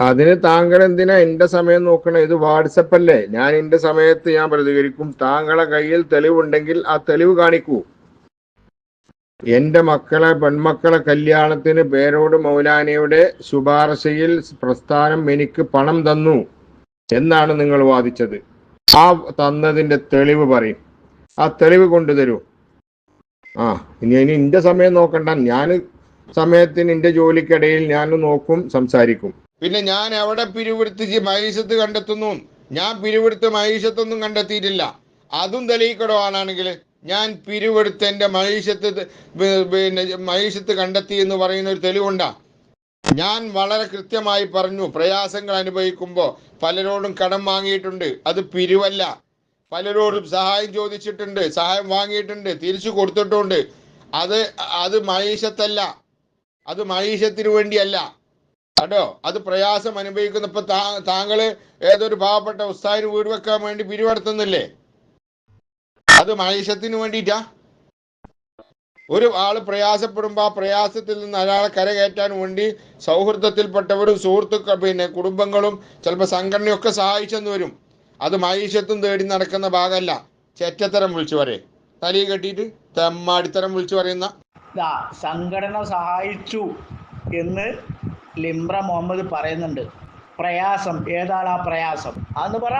അതിന് താങ്കൾ എന്തിനാ എന്റെ സമയം നോക്കണേ? ഇത് വാട്സപ്പ് അല്ലേ? ഞാൻ എന്റെ സമയത്ത് ഞാൻ പ്രതികരിക്കും. താങ്കളെ കയ്യിൽ തെളിവുണ്ടെങ്കിൽ ആ തെളിവ് കാണിക്കൂ. എന്റെ മക്കളെ പെൺമക്കളെ കല്യാണത്തിന് പേരോട് മൗലാനയുടെ ശുപാർശയിൽ പ്രസ്ഥാനം എനിക്ക് പണം തന്നു എന്നാണ് നിങ്ങൾ വാദിച്ചത്. ആ തന്നതിന്റെ തെളിവ് പറയും. ആ തെളിവ് കൊണ്ടുതരൂ. ആ ഇനി ഇനി എന്റെ സമയം നോക്കണ്ട. ഞാൻ സമയത്തിന് എന്റെ ജോലിക്കിടയിൽ ഞാൻ നോക്കും സംസാരിക്കും. പിന്നെ ഞാൻ എവിടെ പിരിവെടുത്ത് മൈസത്ത് കണ്ടെത്തുന്നു? ഞാൻ പിരിവെടുത്ത് മൈസത്തൊന്നും കണ്ടെത്തിയിട്ടില്ല. അതും തെളിയിക്കടോ ആണെങ്കിൽ ഞാൻ പിരിവെടുത്ത് എന്റെ മൈസത്ത് പിന്നെ മൈസത്ത് കണ്ടെത്തി എന്ന് പറയുന്ന ഒരു തെളിവുണ്ടാ. ഞാൻ വളരെ കൃത്യമായി പറഞ്ഞു പ്രയാസങ്ങൾ അനുഭവിക്കുമ്പോൾ പലരോടും കടം വാങ്ങിയിട്ടുണ്ട്. അത് പിരിവല്ല. പലരോടും സഹായം ചോദിച്ചിട്ടുണ്ട് സഹായം വാങ്ങിയിട്ടുണ്ട് തിരിച്ചു കൊടുത്തിട്ടുണ്ട്. അത് അത് മൈഷത്തല്ല അത് മൈഷത്തിന് വേണ്ടിയല്ല. കേട്ടോ അത് പ്രയാസം അനുഭവിക്കുന്ന ഇപ്പൊ താങ്കൾ ഏതൊരു പാവപ്പെട്ട ഉസ്താദിന് വീട് വെക്കാൻ വേണ്ടി പിരിവെടുത്തുന്നില്ലേ? അത് മൈഷത്തിന് വേണ്ടിയിട്ടാ? ഒരു ആൾ പ്രയാസപ്പെടുമ്പോൾ ആ പ്രയാസത്തിൽ നിന്ന് അയാളെ കരകയറ്റാൻ വേണ്ടി സൗഹൃദത്തിൽപ്പെട്ടവരും സുഹൃത്തുക്കൾ പിന്നെ കുടുംബങ്ങളും ചിലപ്പോൾ സംഘടനയൊക്കെ സഹായിച്ചെന്ന് വരും. അത് മൈഷത്തും തേടി നടക്കുന്ന ഭാഗമല്ല. ചേറ്റത്തരം വിളിച്ചു പറയേ. തലയിൽ കെട്ടിയിട്ട് തെമ്മാടിത്തരം വിളിച്ചു പറയുന്ന. സംഘടന സഹായിച്ചു എന്ന് ലിംബ്ര മുഹമ്മദ് പറയുന്നുണ്ട് പ്രയാസം ഏതാണ് ആ പ്രയാസം? അതെന്ന് പറ.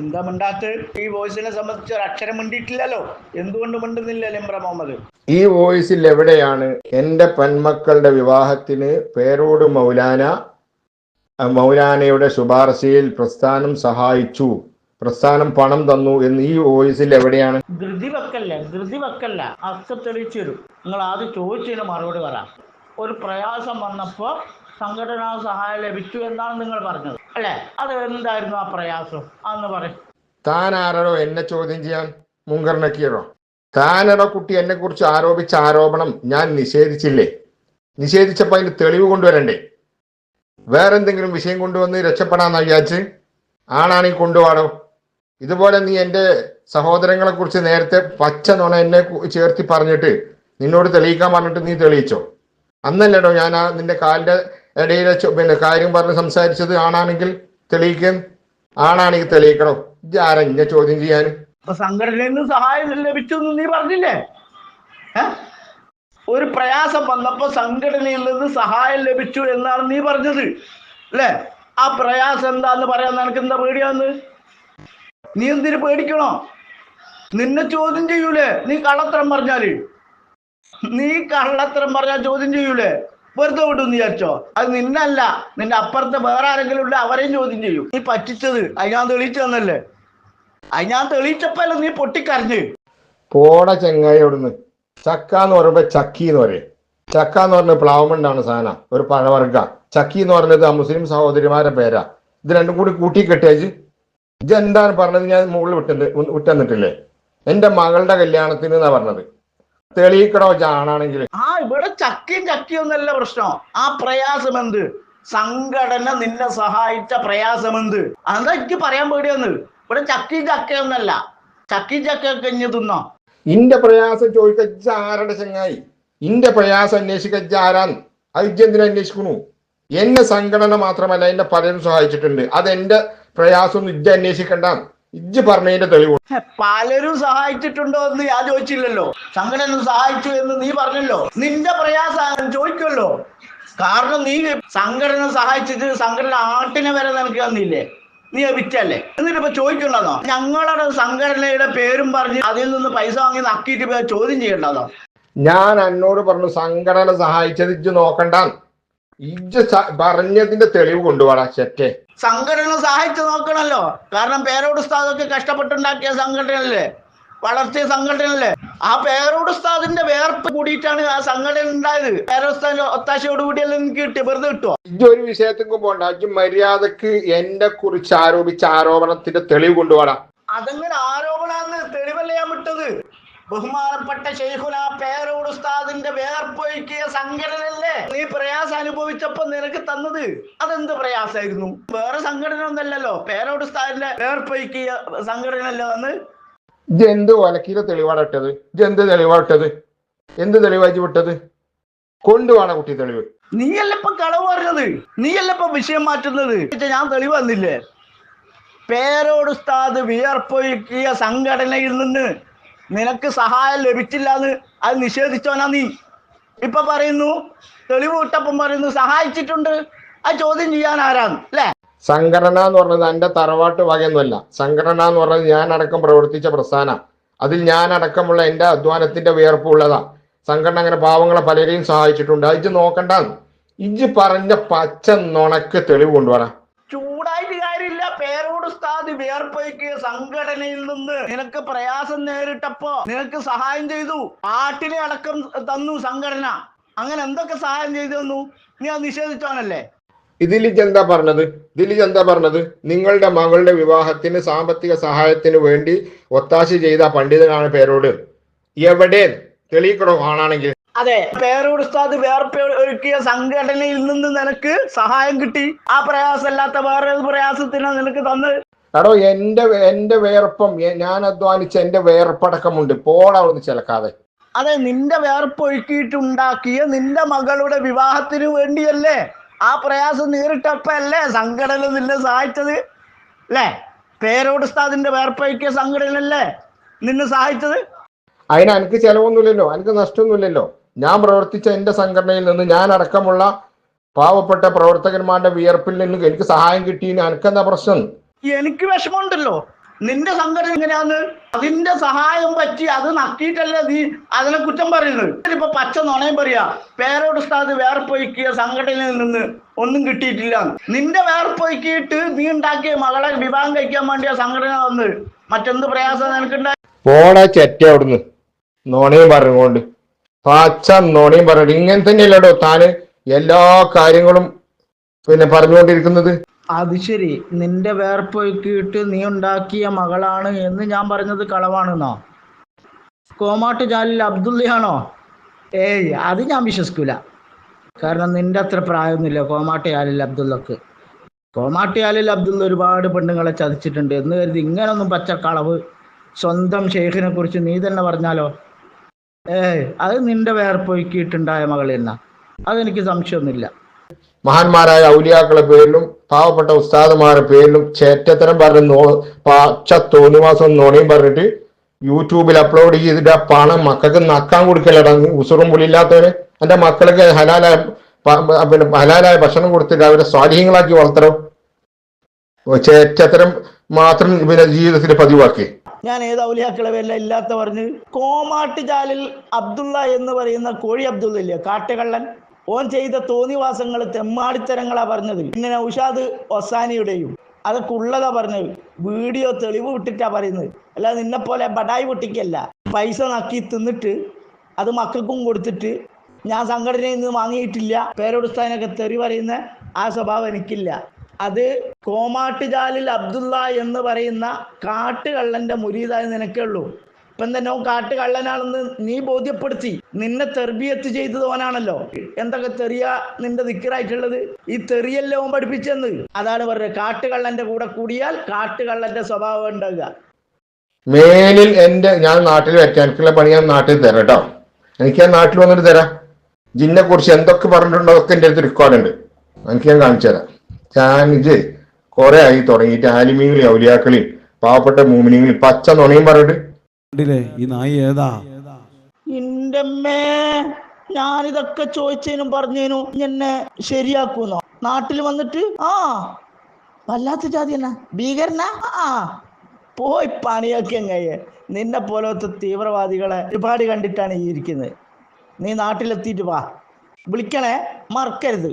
എന്താ മിണ്ടാത്ത? ഈ വോയിസിനെ സംബന്ധിച്ച് ഒരു അക്ഷരം മിണ്ടിയിട്ടില്ലല്ലോ. എന്തുകൊണ്ട് മിണ്ടുന്നില്ല ലിംറ മുഹമ്മദ്? ഈ വോയിസിൽ എവിടെയാണ് എന്റെ പെൺമക്കളുടെ വിവാഹത്തിന് പേരോട് മൗലാന മൗലാനയുടെ ശുപാർശയിൽ പ്രസ്ഥാനം സഹായിച്ചു പ്രസ്ഥാനം പണം തന്നു എന്ന് ഈ വോയിസിൽ എവിടെയാണ്? ധൃതി വെക്കല്ല ധൃതി വെക്കല്ല? അക്ക തെളിച്ചു തരും. നിങ്ങൾ ആദ്യം ചോദിച്ചതിന് മറുപടി പറ. ഒരു പ്രയാസം വന്നപ്പോൾ സംഘടനാ സഹായം ലഭിച്ചു എന്നാണ് നിങ്ങൾ പറഞ്ഞത്. അല്ലെ? അത് എന്തായിരുന്നു ആ പ്രയാസം? അന്ന് പറയും. താൻ ആരോ എന്നെ ചോദ്യം ചെയ്യാൻ? മുങ്കർ നക്കീറോ താനടോ കുട്ടി എന്നെ കുറിച്ച് ആരോപിച്ച ആരോപണം ഞാൻ നിഷേധിച്ചില്ലേ? നിഷേധിച്ചപ്പോൾ അതിന് തെളിവ് കൊണ്ടുവരണ്ടേ? വേറെന്തെങ്കിലും വിഷയം കൊണ്ടുവന്ന് രക്ഷപ്പെടാന്ന് വിചാരിച്ച് ആണാണെങ്കിൽ കൊണ്ടുപോകണോ ഇതുപോലെ നീ എന്റെ സഹോദരങ്ങളെ കുറിച്ച് നേരത്തെ പച്ച നുണ എന്നെ ചേർത്തി പറഞ്ഞിട്ട് നിന്നോട് തെളിയിക്കാൻ പറഞ്ഞിട്ട് നീ തെളിയിച്ചോ? അന്നല്ലേടോ ഞാൻ ആ നിന്റെ കാലിന്റെ ഇടയിലെ ചൊ- പിന്നെ കാര്യം പറഞ്ഞ് സംസാരിച്ചത് ആണാണെങ്കിൽ തെളിയിക്കാൻ ആണാണെങ്കിൽ തെളിയിക്കണോ. ഇത് ഇന്നെ ചോദ്യം ചെയ്യാൻ? സംഘടനയിൽ നിന്ന് സഹായം ലഭിച്ചു നീ പറഞ്ഞില്ലേ? ഒരു പ്രയാസം വന്നപ്പോ സംഘടനയിൽ നിന്ന് സഹായം ലഭിച്ചു എന്നാണ് നീ പറഞ്ഞത്. അല്ലേ? ആ പ്രയാസം എന്താന്ന് പറയാൻ നിനക്ക് എന്താ പേടിയാന്ന്? നീ എന്തിനു പേടിക്കണോ? നിന്നെ ചോദ്യം ചെയ്യൂലേ? നീ കള്ളത്തരം പറഞ്ഞാൽ. നീ കള്ളത്തരം പറഞ്ഞാൽ ചോദ്യം ചെയ്യൂലേ? വെറുതെ വിടുമെന്ന് വിചാരിച്ചോ? അത് നിന്നല്ല നിന്റെ അപ്പുറത്ത് വേറെ ആരെങ്കിലും ഉണ്ട് അവരെയും ചോദ്യം ചെയ്യും. നീ പറ്റിച്ചത്. അത് ഞാൻ തെളിയിച്ചു തന്നല്ലേ? അത് ഞാൻ തെളിയിച്ചപ്പല്ലേ നീ പൊട്ടിക്കരഞ്ഞ്. പോട ചെങ്ങായി അവിടുന്ന്. ചക്ക എന്ന് പറയുമ്പോ ചക്കി എന്ന് പറയും. ചക്ക എന്ന് പറഞ്ഞ പ്ലാവമണ്ടാണ് സാധനം. ഒരു പഴവർഗ ചക്കി എന്ന് പറഞ്ഞത് ആ മുസ്ലിം സഹോദരിമാരുടെ പേരാ. ഇത് രണ്ടും കൂടി കൂട്ടി കെട്ടിയാച്ച് ഇത് എന്താണ് പറഞ്ഞത്? ഞാൻ മുകളിൽ വിട്ടു വിട്ടന്നിട്ടില്ലേ എന്റെ മകളുടെ കല്യാണത്തിന് എന്നാ പറഞ്ഞത്? തെളിയിക്കടോ ചാണാണെങ്കിൽ ആ ഇവിടെ ചക്കിയും ചക്കിയൊന്നല്ല പ്രശ്നം. ആ പ്രയാസം എന്ത്? സംഘടന നിന്നെ സഹായിച്ച പ്രയാസം എന്ത്? അതാ എനിക്ക് പറയാൻ പേടിയെന്ന് ഇവിടെ ചക്കി ചക്കയൊന്നല്ല ചക്കി ചക്കയൊക്കെ ഇഞ്ഞ് തിന്നോ? ഇന്റെ പ്രയാസം ചോദിക്കച്ച ആരുടെ ചങ്ങായി? ഇന്റെ പ്രയാസം അന്വേഷിക്കച്ച ആരാന്ന് അത് അന്വേഷിക്കുന്നു അന്വേഷിക്കണു? എന്നെ സംഘടന മാത്രമല്ല എന്നെ പലരും സഹായിച്ചിട്ടുണ്ട്. അത് എന്റെ പ്രയാസം ഇജ്ജ അന്വേഷിക്കണ്ട. ഇജ്ജ് പറഞ്ഞതിന്റെ തെളിവ് പലരും സഹായിച്ചിട്ടുണ്ടോ എന്ന് ഞാൻ ചോദിച്ചില്ലല്ലോ. സംഘടന സഹായിച്ചു എന്ന് നീ പറഞ്ഞല്ലോ. നിന്റെ പ്രയാസം ചോദിക്കുമല്ലോ കാരണം നീ സംഘടന സഹായിച്ചിട്ട് സംഘടന ആട്ടിനെ വരെ നിനക്ക് തന്നില്ലേ? നീ വിറ്റല്ലേ? എന്നിട്ട് ഇപ്പൊ ചോദിക്കണ്ടോ ഞങ്ങളുടെ സംഘടനയുടെ പേരും പറഞ്ഞ് അതിൽ നിന്ന് പൈസ വാങ്ങി നക്കിയിട്ട് ചോദ്യം ചെയ്യണ്ടോ ഞാൻ എന്നോട് പറഞ്ഞു സംഘടന സഹായിച്ചത് ഇജ്ജ് നോക്കണ്ട ഇജ്ജ് പറഞ്ഞതിന്റെ തെളിവ് കൊണ്ടുപോടാ ചെറ്റേ. സംഘടന സഹായിച്ചു നോക്കണല്ലോ. കാരണം പേരോട് ഉസ്താദൊക്കെ കഷ്ടപ്പെട്ടുണ്ടാക്കിയ സംഘടനല്ലേ വളർത്തിയ സംഘടനല്ലേ ആ പേരോട് ഉസ്താദിന്റെ വേർപ്പ് കൂടിയിട്ടാണ് ആ സംഘടന ഉണ്ടായത്. പേരോസ്താദിന്റെ ഒത്താശയോട് കൂടിയല്ലേ എനിക്ക് കിട്ടി വെറുതെ കിട്ടുമോ ഇജ്ജ് ഒരു വിഷയത്തിനും പോണ്ട. ഇജ്ജ് മര്യാദയ്ക്ക് എന്നെ കുറിച്ച് ആരോപിച്ച ആരോപണത്തിന്റെ തെളിവ് കൊണ്ടുപോടാ അതങ്ങനെ ആരോപണാന്ന് തെളിവല്ല ഞാൻ വിട്ടത്? ബഹുമാനപ്പെട്ട ഷെയ്ഖുന പേരോട് ഉസ്താദിന്റെ വേർപ്പൊഴുക്കിയ സംഘടനയല്ലേ? നീ പ്രയാസം അനുഭവിച്ചപ്പോ നിനക്ക് തന്നത്? അതെന്ത് പ്രയാസമായിരുന്നു വേറെ സംഘടന ഒന്നല്ലല്ലോ പേരോട് ഉസ്താദിന്റെ വേർപ്പൊഴുക്കിയ സംഘടനയല്ലേ അന്ന്? ജന്ത് എന്ത് തെളിവാടട്ടത് ജന്ത് തെളിവാട്ടത് എന്ത് തെളിവാക്കി വിട്ടത്? കൊണ്ടുപോണ കുട്ടി തെളിവ്. നീയല്ല ഇപ്പൊ കളവ് പറഞ്ഞത്? നീയല്ല ഇപ്പൊ വിഷയം മാറ്റുന്നത്? ഞാൻ തെളിവ് വന്നില്ലേ പേരോട് ഉസ്താദ് വിയർപ്പൊഴുക്കിയ സംഘടനയിൽ നിന്ന് നിനക്ക് സഹായം ലഭിച്ചില്ല എന്ന് അത് നിഷേധിച്ചോനാ നീ. ഇപ്പൊ പറയുന്നു തെളിവ് വിട്ടപ്പം പറയുന്നു സഹായിച്ചിട്ടുണ്ട്. അത് ചോദ്യം ചെയ്യാൻ ആരാന്ന് അല്ലേ? സംഘടന എന്ന് പറഞ്ഞത് എന്റെ തറവാട്ട് വകയൊന്നുമല്ല. സംഘടന എന്ന് പറഞ്ഞത് ഞാൻ അടക്കം പ്രവർത്തിച്ച പ്രസ്ഥാന. അതിൽ ഞാൻ അടക്കമുള്ള എന്റെ അധ്വാനത്തിന്റെ വിയർപ്പ് ഉള്ളതാ. സംഘടന അങ്ങനെ പാവങ്ങളെ പലരെയും സഹായിച്ചിട്ടുണ്ട്. അത് ഇജ്ജ് നോക്കണ്ട ഇജ്ജ് പറഞ്ഞ പച്ച നുണക്ക് തെളിവ് കൊണ്ടുവരാ. ഉസ്താദ് വിയർപ്പൊഴുക്കിയ സംഘടനയിൽ നിന്ന് നിനക്ക് പ്രയാസം നേരിട്ടപ്പോ നിനക്ക് സഹായം ചെയ്തു. ആട്ടിനെ അടക്കം തന്നു സംഘടന. അങ്ങനെ എന്തൊക്കെ സഹായം ചെയ്തു തന്നു? നീ അത് നിഷേധിച്ചോണല്ലേ ഇതിൽ ഇജ്ജ് എന്താ പറഞ്ഞത്? ഇതിൽ എന്താ പറഞ്ഞത്? നിങ്ങളുടെ മകളുടെ വിവാഹത്തിന് സാമ്പത്തിക സഹായത്തിന് വേണ്ടി ഒത്താശ ചെയ്ത പണ്ഡിതനാണ് പേരോട്. എവിടെ? തെളിയിക്കണോ ആണാണെങ്കിൽ. അതെ. പേരോട് ഉസ്താദ് ഒരുക്കിയ സംഘടനയിൽ നിന്ന് നിനക്ക് സഹായം കിട്ടി. ആ പ്രയാസമല്ലാത്ത വേറെ പ്രയാസത്തിന് നിനക്ക് തന്നത് എടോ എന്റെ എന്റെ വേർപ്പം ഞാൻ അധ്വാനിച്ച എന്റെ വേർപ്പടക്കമുണ്ട്. പോളവിടുന്ന് ചിലക്കാതെ. അതെ നിന്റെ വേർപ്പൊഴുക്കിയിട്ടുണ്ടാക്കിയ നിന്റെ മകളുടെ വിവാഹത്തിന് വേണ്ടിയല്ലേ? ആ പ്രയാസം നേരിട്ടപ്പല്ലേ സംഘടന നിന്നെ സഹായിച്ചത്? അല്ലേ? പേരോട് ഉസ്താദിന്റെ വേർപ്പൊഴുക്കിയ സംഘടനല്ലേ നിന്നെ സഹായിച്ചത്? അതിന് എനിക്ക് ചെലവൊന്നുമില്ലല്ലോ. എനിക്ക് നഷ്ടമൊന്നുമില്ലല്ലോ. ഞാൻ പ്രവർത്തിച്ച എന്റെ സംഘടനയിൽ നിന്ന് ഞാൻ അടക്കമുള്ള പാവപ്പെട്ട പ്രവർത്തകന്മാരുടെ വിയർപ്പിൽ നിന്ന് എനിക്ക് സഹായം കിട്ടി എനിക്കെന്താ പ്രശ്നം? എനിക്ക് വിഷമമുണ്ടല്ലോ. നിന്റെ സംഘടന എങ്ങനെയാന്ന്? അതിന്റെ സഹായം പറ്റി അത് നക്കിയിട്ടല്ലേ നീ അതിനെ കുറ്റം പറയുന്നത്? ഇപ്പൊ പച്ച നുണയും പറയാ. പേരോട് ഉസ്താദ് വേർപ്പൊയ്ക്കിയ സംഘടനയിൽ നിന്ന് ഒന്നും കിട്ടിയിട്ടില്ല. നിന്റെ വേർപ്പൊയ്ക്കിയിട്ട് നീ ഉണ്ടാക്കിയ മകളെ വിവാഹം കഴിക്കാൻ വേണ്ടിയ സംഘടന വന്ന് മറ്റെന്ത് പ്രയാസം നിനക്കുണ്ടായി? പോടാ ചെറ്റ അവിടുന്ന്. നോണയും പറഞ്ഞുകൊണ്ട്. പച്ച നോണയും പറഞ്ഞിട്ട് ഇങ്ങനെ തന്നെയല്ലടോ താന് എല്ലാ കാര്യങ്ങളും പിന്നെ പറഞ്ഞുകൊണ്ടിരിക്കുന്നത്. അത് ശരി. നിന്റെ വേർപ്പൊഴുക്കിയിട്ട് നീ ഉണ്ടാക്കിയ മകളാണ് എന്ന് ഞാൻ പറഞ്ഞത് കളവാണെന്നോ? കോമാട്ട് ജാലിൽ അബ്ദുള്ളയാണോ? ഏയ് അത് ഞാൻ വിശ്വസിക്കൂല. കാരണം നിന്റെ അത്ര പ്രായമൊന്നുമില്ല കോമാട്ട് ജാലിൽ അബ്ദുള്ളക്ക്. കോമാട്ട് ജാലിൽ അബ്ദുള്ള ഒരുപാട് പെണ്ണുങ്ങളെ ചതിച്ചിട്ടുണ്ട് എന്ന് കരുതി ഇങ്ങനൊന്നും പച്ച കളവ് സ്വന്തം ഷെയ്ഖിനെ കുറിച്ച് നീ തന്നെ പറഞ്ഞാലോ? ഏയ് അത് നിന്റെ വേർപ്പൊഴുക്കിയിട്ടുണ്ടായ മകൾ എന്നാ. അതെനിക്ക് സംശയമൊന്നുമില്ല. മഹാന്മാരായ ഔലിയാക്കളെ പേരിലും പാവപ്പെട്ട ഉസ്താദുമാരുടെ പേരിലും ചേറ്റത്തരം പറഞ്ഞ് നോ പച്ച തോന്നിവാസം നോണയും പറഞ്ഞിട്ട് യൂട്യൂബിൽ അപ്ലോഡ് ചെയ്തിട്ട് ആ പണം മക്കൾക്ക് നക്കാൻ കൊടുക്കലടാ. ഉസുറും പുളിയില്ലാത്തവരെ എന്റെ മക്കൾക്ക് ഹലാലായ പിന്നെ ഹലാലായ ഭക്ഷണം കൊടുത്തിട്ട് അവരെ സ്വാധീനങ്ങളാക്കി വളർത്തണം. ചേറ്റത്തരം മാത്രം പിന്നെ ജീവിതത്തിൽ പതിവാക്കി. ഞാൻ ഏത് ഔലിയാക്കളെ വല്ല ഇല്ലാത്ത പറഞ്ഞ്? കോമാട്ടുചാലിൽ അബ്ദുള്ള എന്ന് പറയുന്ന കോഴി അബ്ദുള്ള ഇല്ലേ? കാട്ടുകള്ളൻ. ഓൻ ചെയ്ത തോന്നിവാസങ്ങൾ തെമ്മാടിത്തരങ്ങളാ പറഞ്ഞത്. ഇങ്ങനെ ഉഷാദ് ഒസാനിയുടെയും അതൊക്കെ ഉള്ളതാ പറഞ്ഞത്. വീഡിയോ തെളിവ് വിട്ടിട്ടാ പറയുന്നത്. അല്ലാതെ നിന്നെപ്പോലെ ബടായി പൊട്ടിക്കല്ല. പൈസ നക്കി തിന്നിട്ട് അത് മക്കൾക്കും കൊടുത്തിട്ട് ഞാൻ സംഘടനയിൽ നിന്ന് വാങ്ങിയിട്ടില്ല. പേരോടുസ്ഥാനൊക്കെ തെറി പറയുന്ന ആ സ്വഭാവം എനിക്കില്ല. അത് കോമാട്ടുചാലിൽ അബ്ദുള്ള എന്ന് പറയുന്ന കാട്ടുകള്ളന്റെ മുരീതായി നിനക്കേ ഉള്ളൂ. ഇപ്പം തന്നെ ഓൻ കാട്ടുകള്ളനാണെന്ന് നീ ബോധ്യപ്പെടുത്തി. നിന്നെ തെർബിയത്ത് ചെയ്തതോനാണല്ലോ എന്തൊക്കെ തെറിയ നിന്റെ ദിക്കറായിട്ടുള്ളത്? ഈ തെറിയല്ലേ ഓൻ പഠിപ്പിച്ചെന്ന്. അതാണ് പറഞ്ഞത്. കാട്ടുകള്ളന്റെ കൂടെ കൂടിയാൽ കാട്ടുകള്ളന്റെ സ്വഭാവം ഉണ്ടാകുക മേലിൽ എന്റെ ഞാൻ നാട്ടിൽ വയ്ക്കാം എനിക്കുള്ള പണി ഞാൻ നാട്ടിൽ തരാം കേട്ടോ. എനിക്ക് ഞാൻ നാട്ടിൽ വന്നിട്ട് തരാം. ജിന്നെ കുറിച്ച് എന്തൊക്കെ പറഞ്ഞിട്ടുണ്ടോ അതൊക്കെ എന്റെ അടുത്ത് റെക്കോർഡ് ഉണ്ട് എനിക്ക് ഞാൻ കാണിച്ചു തരാം. ഞാൻ ഇത് കുറെ ആയി തുടങ്ങിയിട്ട് ആലിമീങ്ങളിൽ ഔലിയാക്കളിൽ പാവപ്പെട്ട മൂമിനിങ്ങളിൽ പച്ച നുണയും പറഞ്ഞിട്ട് കണ്ടില്ലേ? ഈ നായി ഏതാ? ഇന്റമ്മേ ഞാനിതൊക്കെ ചോദിച്ചതിനും പറഞ്ഞതിനും എന്നെ ശരിയാക്കുന്നു നാട്ടിൽ വന്നിട്ട് ആ വല്ലാത്ത ജാതി എന്നാ? ഭീകരനാ? ആ പോയി പണിയൊക്കെ കഴിയേ. നിന്നെ പോലത്തെ തീവ്രവാദികളെ ഒരുപാട് കണ്ടിട്ടാണ് ഈ ഇരിക്കുന്നത്. നീ നാട്ടിലെത്തിയിട്ട് വാ. വിളിക്കണേ? മറക്കരുത്.